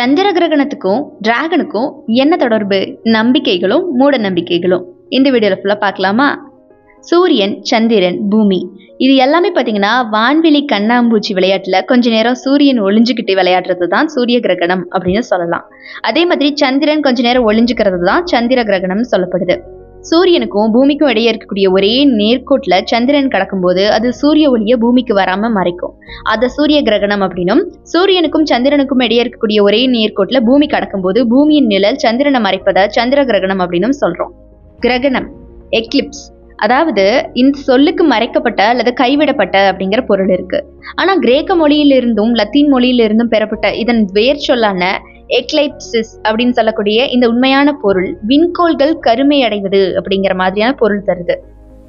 சந்திர கிரகணத்துக்கும் டிராகனுக்கும் என்ன தொடர்பு? நம்பிக்கைகளும் மூட நம்பிக்கைகளும். இந்த வீடியோவில் ஃபுல்லாக பார்க்கலாமா? சூரியன் சந்திரன் பூமி. இது எல்லாமே பார்த்தீங்கன்னா வான்வெளி கண்ணாம்பூச்சி விளையாட்டில் கொஞ்ச நேரம் சூரியன் ஒளிஞ்சுக்கிட்டு விளையாடுறது தான் சூரிய கிரகணம் அப்படின்னு சொல்லலாம். அதே மாதிரி சந்திரன் கொஞ்ச நேரம் ஒளிஞ்சுக்கிறது தான் சந்திர கிரகணம்னு சொல்லப்படுது. சூரியனுக்கும் பூமிக்கும் இடையே இருக்கக்கூடிய ஒரே நேர்கோட்டில் சந்திரன் கடக்கும்போது அது சூரிய ஒளியை பூமிக்கு வராமல் மறைக்கும். அதை சூரிய கிரகணம் அப்படின்னும். சூரியனுக்கும் சந்திரனுக்கும் இடையே இருக்கக்கூடிய ஒரே நேர்கோட்டில் பூமி கடக்கும்போது பூமியின் நிழல் சந்திரனை மறைப்பதை சந்திர கிரகணம் அப்படின்னும் சொல்றோம். கிரகணம் எக்லிப்ஸ். அதாவது இந்த சொல்லுக்கு மறைக்கப்பட்ட அல்லது கைவிடப்பட்ட அப்படிங்கிற பொருள் இருக்கு. ஆனா கிரேக்க மொழியிலிருந்தும் லத்தீன் மொழியிலிருந்தும் பெறப்பட்ட இதன் வேர் சொல்லான எக்லைப்சிஸ் அப்படின்னு சொல்லக்கூடிய இந்த உண்மையான பொருள் விண்கோள்கள் கருமை அடைவது அப்படிங்கிற மாதிரியான பொருள் தருது.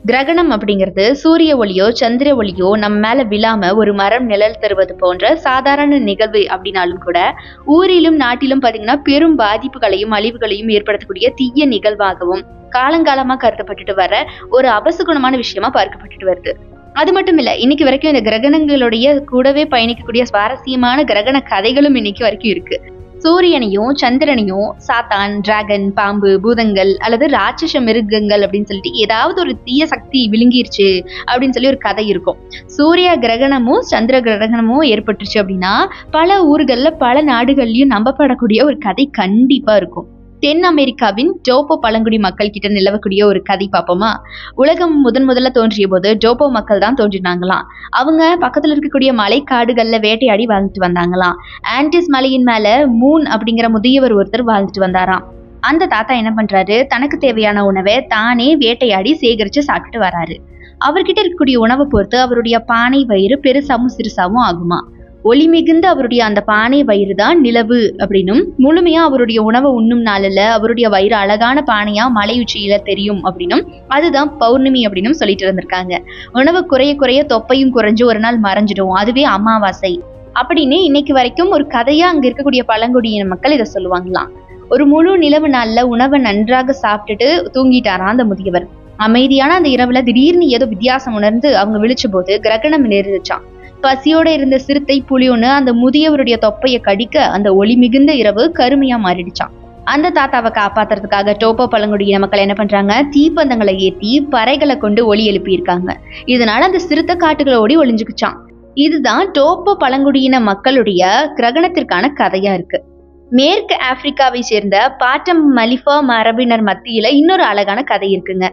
கிரகணம் அப்படிங்கிறது சூரிய ஒளியோ சந்திர ஒளியோ நம்ம மேல விழாம ஒரு மரம் நிழல் தருவது போன்ற சாதாரண நிகழ்வு அப்படின்னாலும் கூட ஊரிலும் நாட்டிலும் பாத்தீங்கன்னா பெரும் பாதிப்புகளையும் அழிவுகளையும் ஏற்படுத்தக்கூடிய தீய நிகழ்வாகவும் காலங்காலமா கருதப்பட்டுட்டு வர ஒரு அபசகுணமான விஷயமா பார்க்கப்பட்டுட்டு வருது. அது மட்டும் இல்ல இன்னைக்கு வரைக்கும் இந்த கிரகணங்களுடைய கூடவே பயணிக்கக்கூடிய சுவாரஸ்யமான கிரகண கதைகளும் இன்னைக்கு வரைக்கும் இருக்கு. சூரியனையும் சந்திரனையும் சாத்தான் டிராகன் பாம்பு பூதங்கள் அல்லது ராட்சச மிருகங்கள் அப்படின்னு சொல்லிட்டு ஏதாவது ஒரு தீய சக்தி விழுங்கிருச்சு அப்படின்னு சொல்லி ஒரு கதை இருக்கும். சூரிய கிரகணமும் சந்திர கிரகணமும் ஏற்பட்டுருச்சு அப்படின்னா பல ஊர்களில் பல நாடுகள்லயும் நம்பப்படக்கூடிய ஒரு கதை கண்டிப்பா இருக்கும். தென் அமெரிக்காவின் டோப்போ பழங்குடி மக்கள் கிட்ட நிலவக்கூடிய ஒரு கதை பார்ப்போமா? உலகம் முதன் முதல்ல தோன்றிய போது டோப்போ மக்கள் தான் தோன்றினாங்களாம். அவங்க பக்கத்தில் இருக்கக்கூடிய மலை காடுகளில் வேட்டையாடி வாழ்ந்துட்டு வந்தாங்களாம். ஆன்டிஸ் மலையின் மேல மூன் அப்படிங்கிற முதியவர் ஒருத்தர் வாழ்ந்துட்டு வந்தாராம். அந்த தாத்தா என்ன பண்றாரு? தனக்கு தேவையான உணவை தானே வேட்டையாடி சேகரிச்சு சாப்பிட்டுட்டு வராரு. அவர்கிட்ட இருக்கக்கூடிய உணவை பொறுத்து அவருடைய பானை வயிறு பெருசாவும் சிறுசாவும் ஆகுமா ஒளி மிகுந்த அவருடைய அந்த பானை வயிறு தான் நிலவு அப்படின்னும் முழுமையா அவருடைய உணவை உண்ணும் நாளில் அவருடைய வயிறு அழகான பானையா மலை உச்சியில தெரியும் அப்படின்னும் அதுதான் பௌர்ணமி அப்படின்னும் சொல்லிட்டு இருந்திருக்காங்க. உணவு குறைய குறைய தொப்பையும் குறைஞ்சு ஒரு நாள் மறைஞ்சிடும். அதுவே அமாவாசை. அப்படின்னு இன்னைக்கு வரைக்கும் ஒரு கதையா அங்க இருக்கக்கூடிய பழங்குடியின மக்கள் இதை சொல்லுவாங்களாம். ஒரு முழு நிலவு நாள்ல உணவை நன்றாக சாப்பிட்டுட்டு தூங்கிட்டாராம் அந்த முதியவர். அமைதியான அந்த இரவுல திடீர்னு ஏதோ வித்தியாசம் உணர்ந்து அவங்க விழிச்ச போது கிரகணம் நேரிடுச்சான் பசியோட இருந்த சிறுத்தை புலி ஒன்று அந்த முதியவருடைய தொப்பையை கடிக்க அந்த ஒளி மிகுந்த இரவு கருமையா மாறிடுச்சான் அந்த தாத்தாவை காப்பாத்துறதுக்காக டோப்போ பழங்குடியின மக்கள் என்ன பண்றாங்க? தீப்பந்தங்களை ஏத்தி பறைகளை கொண்டு ஒளி எழுப்பியிருக்காங்க. இதனால அந்த சிறுத்தை காட்டுகளை ஓடி ஒளிஞ்சுக்குச்சான் இதுதான் டோப்போ பழங்குடியின மக்களுடைய கிரகணத்திற்கான கதையா இருக்கு. மேற்கு ஆப்பிரிக்காவை சேர்ந்த பாட்டம் மலிஃபா மரபினர் மத்தியில இன்னொரு அழகான கதை இருக்குங்க.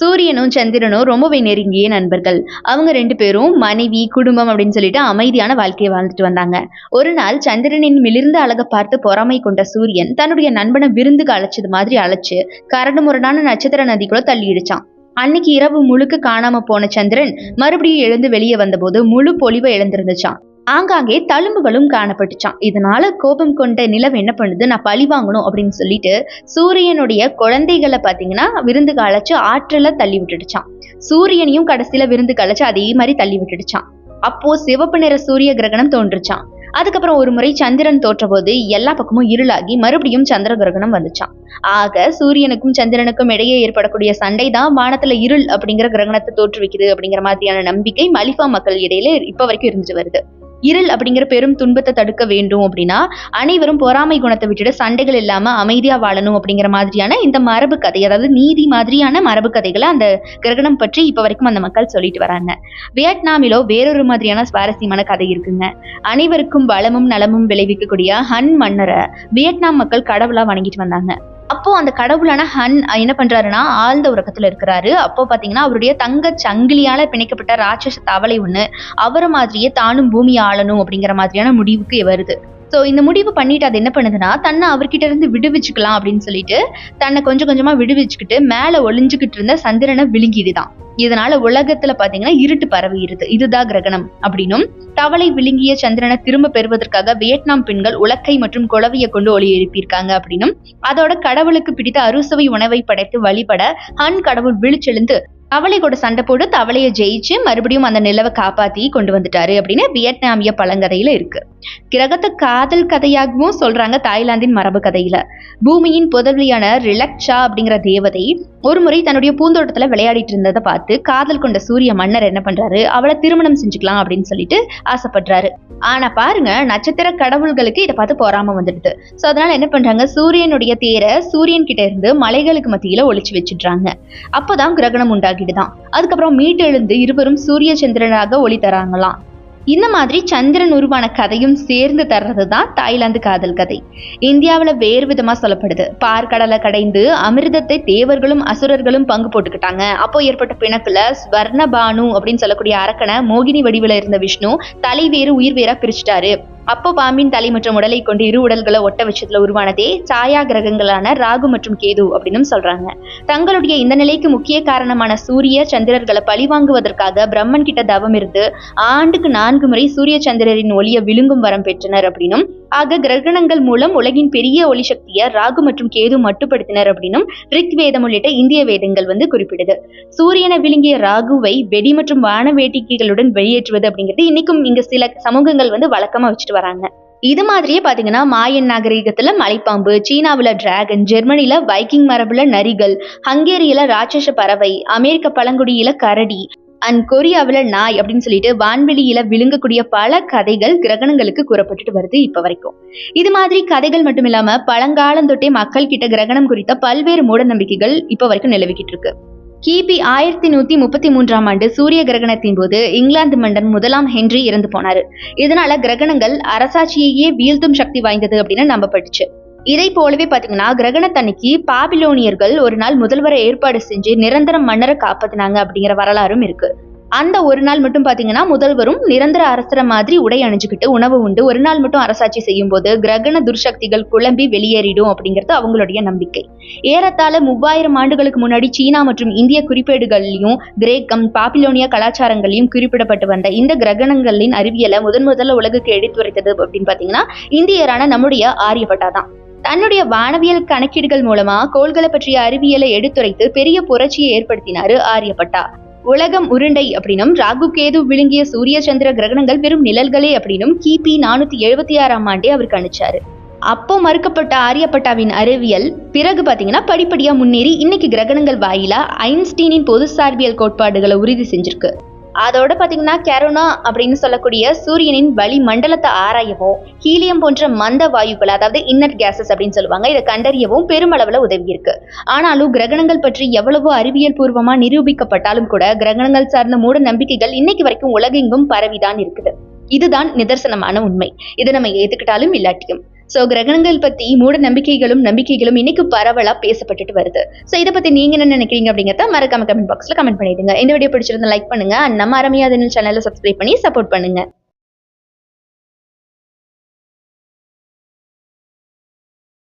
சூரியனும் சந்திரனும் ரொம்பவே நெருங்கிய நண்பர்கள். அவங்க ரெண்டு பேரும் மனைவி குடும்பம் அப்படின்னு சொல்லிட்டு அமைதியான வாழ்க்கையை வாழ்ந்துட்டு வந்தாங்க. ஒரு நாள் சந்திரனின் மிளிர்ந்த அழகை பார்த்து பொறாமை கொண்ட சூரியன் தன்னுடைய நண்பனை விருந்துக்கு அழைச்சது மாதிரி அழைச்சு கரடு முரடான நட்சத்திர நதிக்குள்ள தள்ளிடுச்சான் அன்னைக்கு இரவு முழுக்க காணாம போன சந்திரன் மறுபடியும் எழுந்து வெளியே வந்தபோது முழு பொலிவை இழந்திருந்துச்சான். ஆங்காங்கே தழும்புகளும் காணப்பட்டுச்சான் இதனால கோபம் கொண்ட நிலவு என்ன பண்ணுது? நான் பழி வாங்கணும் அப்படின்னு சொல்லிட்டு சூரியனுடைய குழந்தைகளை பார்த்தீங்கன்னா விருந்துக்கு அழைச்சு ஆற்றல தள்ளி விட்டுடுச்சான் சூரியனையும் கடைசியில விருந்துக்கு அழைச்சு அதே மாதிரி தள்ளி விட்டுடுச்சான் அப்போ சிவப்பு நிற சூரிய கிரகணம் தோன்றுச்சான் அதுக்கப்புறம் ஒரு முறை சந்திரன் தோற்றபோது எல்லா பக்கமும் இருளாகி மறுபடியும் சந்திர கிரகணம் வந்துச்சான் ஆக சூரியனுக்கும் சந்திரனுக்கும் இடையே ஏற்படக்கூடிய சண்டை தான் வானத்துல இருள் அப்படிங்கிற கிரகணத்தை தோற்றுவிக்குது அப்படிங்கிற மாதிரியான நம்பிக்கை மலிஃபா மக்கள் இடையில இப்ப வரைக்கும் இருந்துட்டு வருது. இருள் அப்படிங்கிற பெரும் துன்பத்தை தடுக்க வேண்டும் அப்படின்னா அனைவரும் பொறாமை குணத்தை விட்டுட்டு சண்டைகள் இல்லாம அமைதியா வாழணும் அப்படிங்கிற மாதிரியான இந்த மரபு கதை அதாவது நீதி மாதிரியான மரபு கதைகளை அந்த கிரகணம் பற்றி இப்ப வரைக்கும் அந்த மக்கள் சொல்லிட்டு வராங்க. வியட்நாமிலோ வேறொரு மாதிரியான சுவாரஸ்யமான கதை இருக்குங்க. அனைவருக்கும் வளமும் நலமும் விளைவிக்கக்கூடிய ஹன் மன்னரை வியட்நாம் மக்கள் கடவுளா வணங்கிட்டு வந்தாங்க. அப்போ அந்த கடவுளான ஹன் என்ன பண்றாருன்னா ஆழ்ந்த உறக்கத்துல இருக்கிறாரு. அப்போ பாத்தீங்கன்னா அவருடைய தங்க சங்கிலியால பிணைக்கப்பட்ட ராட்சச தவளை ஒண்ணு. அவரை மாதிரியே தானும் பூமி ஆளணும் அப்படிங்கிற மாதிரியான முடிவுக்கு வருது. ஸோ இந்த முடிவு பண்ணிட்டு அது என்ன பண்ணுதுன்னா தன்னை அவர்கிட்ட இருந்து விடுவிச்சுக்கலாம் அப்படின்னு சொல்லிட்டு தன்னை கொஞ்சம் கொஞ்சமா விடுவிச்சுக்கிட்டு மேலே ஒளிஞ்சுக்கிட்டு இருந்த சந்திரனை விழுங்கிடுதான். இதனால உலகத்துல பாத்தீங்கன்னா இருட்டு பரவிடுது. இதுதான் கிரகணம் அப்படின்னும் தவளை விழுங்கிய சந்திரனை திரும்ப பெறுவதற்காக வியட்நாம் பெண்கள் உலக்கை மற்றும் குளவியை கொண்டு ஒளி எழுப்பியிருக்காங்க அப்படின்னும் அதோட கடவுளுக்கு பிடித்த அறுசுவை உணவை படைத்து வழிபட ஹன் கடவுள் விழிச்செழுந்து தவளை கூட சண்டை போட்டு தவளையை ஜெயிச்சு மறுபடியும் அந்த நிலவை காப்பாத்தி கொண்டு வந்துட்டாரு அப்படின்னு வியட்நாமிய பழங்கதையில இருக்கு. கிரகத்தை காதல் கதையாகவும் சொல்றாங்க தாய்லாந்தின் மரபு கதையில. பூமியின் புதவியான ரிலக்ஷா அப்படிங்கிற தேவதை ஒரு முறை தன்னுடைய பூந்தோட்டத்துல விளையாடிட்டு இருந்ததை பார்த்து காதல் கொண்ட சூரிய மன்னர் என்ன பண்றாரு? அவளை திருமணம் செஞ்சுக்கலாம் அப்படின்னு சொல்லிட்டு ஆசைப்படுறாரு. ஆனா பாருங்க நட்சத்திர கடவுள்களுக்கு இதை பார்த்து பொறாம வந்துடுது. ஸோ அதனால என்ன பண்றாங்க? சூரியனுடைய தேரை சூரியன் கிட்ட இருந்து மலைகளுக்கு மத்தியில ஒழிச்சு வச்சிடுறாங்க. அப்பதான் கிரகணம் உண்டாகிடுதான். அதுக்கப்புறம் மீட்டு எழுந்து இருவரும் சூரிய சந்திரனாக ஒளி தராங்களாம். இந்த மாதிரி சந்திரன் உருவான கதையும் சேர்ந்து தர்றது தான் தாய்லாந்து காதல் கதை. இந்தியாவில் வேறு விதமாக சொல்லப்படுது. பார்க்கடலை கடைந்து அமிர்தத்தை தேவர்களும் அசுரர்களும் பங்கு போட்டுக்கிட்டாங்க. அப்போ ஏற்பட்ட பிணக்குல ஸ்வர்ண பானு அப்படின்னு சொல்லக்கூடிய அரக்கனை மோகினி வடிவில் இருந்த விஷ்ணு தலை வேறு உயிர் வேற பிரிச்சிட்டாரு. அப்போ பாம்பின் தலை மற்றும் உடலை கொண்டு இரு உடல்களை ஒட்ட வச்சதுல உருவானதே சாயா கிரகங்களான ராகு மற்றும் கேது அப்படின்னு சொல்றாங்க. தங்களுடைய இந்த நிலைக்கு முக்கிய காரணமான சூரிய சந்திரர்களை பழிவாங்குவதற்காக பிரம்மன் கிட்ட தவம் இருந்து ஆண்டுக்கு நான்கு முறை சூரிய சந்திரரின் ஒளியை விழுங்கும் வரம் பெற்றனர் அப்படின்னும் ஆக கிரகணங்கள் மூலம் உலகின் பெரிய ஒளி சக்தியை ராகு மற்றும் கேது மட்டுப்படுத்தினர் அப்படின்னும் ரிக் வேதம் உள்ளிட்ட இந்திய வேதங்கள் வந்து குறிப்பிடுது. சூரியனை விழுங்கிய ராகுவை வெடி மற்றும் வான வேட்டிக்கைகளுடன் வெளியேற்றுவது அப்படிங்கிறது இன்னைக்கும் இங்க சில சமூகங்கள் வந்து வழக்கமா வச்சுட்டு வராங்க. இது மாதிரியே பாத்தீங்கன்னா மாயன் நாகரிகத்தில் மலைப்பாம்பு சீனாவில் டிராகன் ஜெர்மனில வைக்கிங் மரபுல நரிகள் ஹங்கேரியில ராட்சச பறவை அமெரிக்க பழங்குடியில கரடி அண்ட் கொரியாவில் நாய் அப்படின்னு சொல்லிட்டு வான்வெளியில விழுங்கக்கூடிய பல கதைகள் கிரகணங்களுக்கு கூறப்பட்டுட்டு வருது இப்போ வரைக்கும். இது மாதிரி கதைகள் மட்டும் இல்லாம பழங்காலந்தொட்டே மக்கள் கிட்ட கிரகணம் குறித்த பல்வேறு மூட நம்பிக்கைகள் இப்போ வரைக்கும் நிலவிக்கிட்டு இருக்கு. கிபி ஆயிரத்தி நூத்தி முப்பத்தி மூன்றாம் ஆண்டு சூரிய கிரகணத்தின் போது இங்கிலாந்து மன்னன் முதலாம் ஹென்றி இறந்து போனாரு. இதனால கிரகணங்கள் அரசாட்சியையே வீழ்த்தும் சக்தி வாய்ந்தது அப்படின்னு நம்பப்பட்டுச்சு. இதை போலவே பாத்தீங்கன்னா கிரகணத்தன்னைக்கு பாபிலோனியர்கள் ஒரு நாள் முதல்வரை ஏற்பாடு செஞ்சு நிரந்தரம் மன்னரை காப்பாத்தினாங்க அப்படிங்கிற வரலாறும் இருக்கு. அந்த ஒரு நாள் மட்டும் பாத்தீங்கன்னா முதல்வரும் நிரந்தர அரசர மாதிரி உடை அணிஞ்சுக்கிட்டு உணவு உண்டு. ஒரு நாள் மட்டும் அரசாட்சி செய்யும் போது கிரகண துர்சக்திகள் குழம்பி வெளியேறிடும் அப்படிங்கிறது அவங்களுடைய நம்பிக்கை. ஏறத்தாழ மூவாயிரம் ஆண்டுகளுக்கு முன்னாடி சீனா மற்றும் இந்திய குறிப்பேடுகள்லையும் கிரேக்கம் பாபிலோனியா கலாச்சாரங்களையும் குறிப்பிடப்பட்டு வந்த இந்த கிரகணங்களின் அறிவியலை முதன் முதல்ல உலகுக்கு எடுத்துரைத்தது அப்படின்னு பாத்தீங்கன்னா இந்தியரான நம்முடைய ஆரியப்பட்டா தான். தன்னுடைய வானவியல் கணக்கீடுகள் மூலமா கோள்களை பற்றிய அறிவியலை எடுத்துரைத்து பெரிய புரட்சியை ஏற்படுத்தினாரு ஆரியப்பட்டா. உலகம் உருண்டை அப்படின்னும் ராகு கேது விழுங்கிய சூரிய சந்திர கிரகணங்கள் வெறும் நிழல்களே அப்படின்னும் கிபி நானூத்தி எழுபத்தி ஆறாம் ஆண்டே அவர் கணிச்சாரு அப்போ மறுக்கப்பட்ட ஆரியப்பட்டாவின் அறிவியல் பிறகு பாத்தீங்கன்னா படிப்படியா முன்னேறி இன்னைக்கு கிரகணங்கள் வாயிலா ஐன்ஸ்டீனின் பொது சார்பியல் கோட்பாடுகளை உறுதி செஞ்சிருக்கு. அதோட பாத்தீங்கன்னா கெரோனா அப்படின்னு சொல்லக்கூடிய சூரியனின் வளி மண்டலத்தை ஆராயவும் ஹீலியம் போன்ற மந்த வாயுகள் அதாவது இன்னர் கேசஸ் அப்படின்னு சொல்லுவாங்க இதை கண்டறியவும் பெருமளவுல உதவி இருக்கு. ஆனாலும் கிரகணங்கள் பற்றி எவ்வளவோ அறிவியல் பூர்வமா நிரூபிக்கப்பட்டாலும் கூட கிரகணங்கள் சார்ந்த மூட நம்பிக்கைகள் இன்னைக்கு வரைக்கும் உலகெங்கும் பரவிதான் இருக்குது. இதுதான் நிதர்சனமான உண்மை. இதை நம்ம ஏத்துக்கிட்டாலும் இல்லாட்டியும். ஸோ கிரகணங்கள் பத்தி மூட நம்பிக்கைகளும் நம்பிக்கைகளும் இன்னைக்கு பரவலா பேசப்பட்டுட்டு வருது. ஸோ இதை பத்தி நீங்க என்ன நினைக்கிறீங்க அப்படிங்கிறத மறக்காம கமெண்ட் பாக்ஸ்ல கமெண்ட் பண்ணிடுங்க. இந்த வீடியோ பிடிச்சிருந்தா லைக் பண்ணுங்க. அண்ட் நம்ம அரமியாதனில் சேனலை சப்ஸ்கிரைப் பண்ணி சப்போர்ட் பண்ணுங்க.